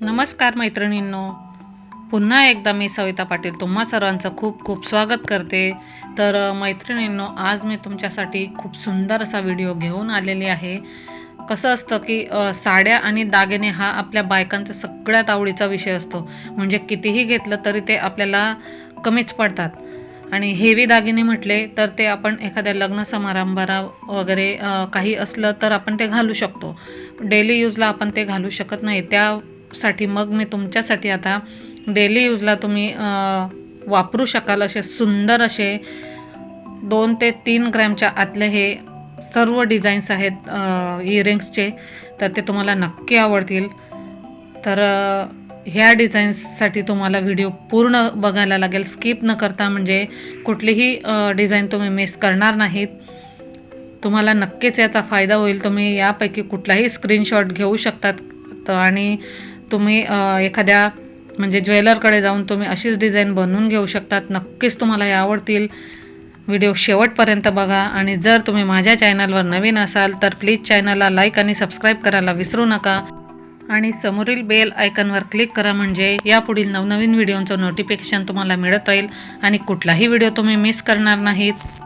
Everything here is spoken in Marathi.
नमस्कार मैत्रिणींनो. पुन्हा एकदा मी सविता पाटील तुम्हा सर्वांचं खूप खूप स्वागत करते. तर मैत्रिणींनो आज मी तुमच्यासाठी खूप सुंदर असा व्हिडिओ घेऊन आलेली आहे. कसं असतं की साड्या आणि दागिने हा आपल्या बायकांचा सगळ्यात आवडीचा विषय असतो. म्हणजे कितीही घेतलं तरी ते आपल्याला कमीच पडतात. आणि हेवी दागिने म्हटले तर ते आपण एखाद्या लग्न समारंभाला वगैरे काही असलं तर आपण ते घालू शकतो. डेली यूजला आपण ते घालू शकत नाही. त्या साठी मग मी तुमच्यासाठी आता डेली यूजला तुम्ही वापरू शकाल असे सुंदर असे दोन ते तीन ग्रॅमच्या आतले हे सर्व डिझाईन्स आहेत इयरिंग्सचे तर ते तुम्हाला नक्की आवडतील. तर ह्या डिझाईन्ससाठी तुम्हाला व्हिडिओ पूर्ण बघायला लागेल. स्किप न करता म्हणजे कुठलीही डिझाईन तुम्ही मिस करणार नाहीत. तुम्हाला नक्कीच याचा फायदा होईल. तुम्ही यापैकी कुठलाही स्क्रीनशॉट घेऊ शकतात. आणि तुम्ही एखाद्या म्हणजे ज्वेलरकडे जाऊन तुम्ही अशीच डिझाईन बनवून घेऊ शकतात. नक्कीच तुम्हाला हे आवडतील. व्हिडिओ शेवटपर्यंत बघा आणि जर तुम्ही माझ्या चॅनलवर नवीन असाल तर प्लीज चॅनलला लाईक आणि सबस्क्राईब करायला विसरू नका. आणि समोरील बेल आयकनवर क्लिक करा म्हणजे यापुढील नवनवीन व्हिडिओचं नोटिफिकेशन तुम्हाला मिळत राहील आणि कुठलाही व्हिडिओ तुम्ही मिस करणार नाहीत.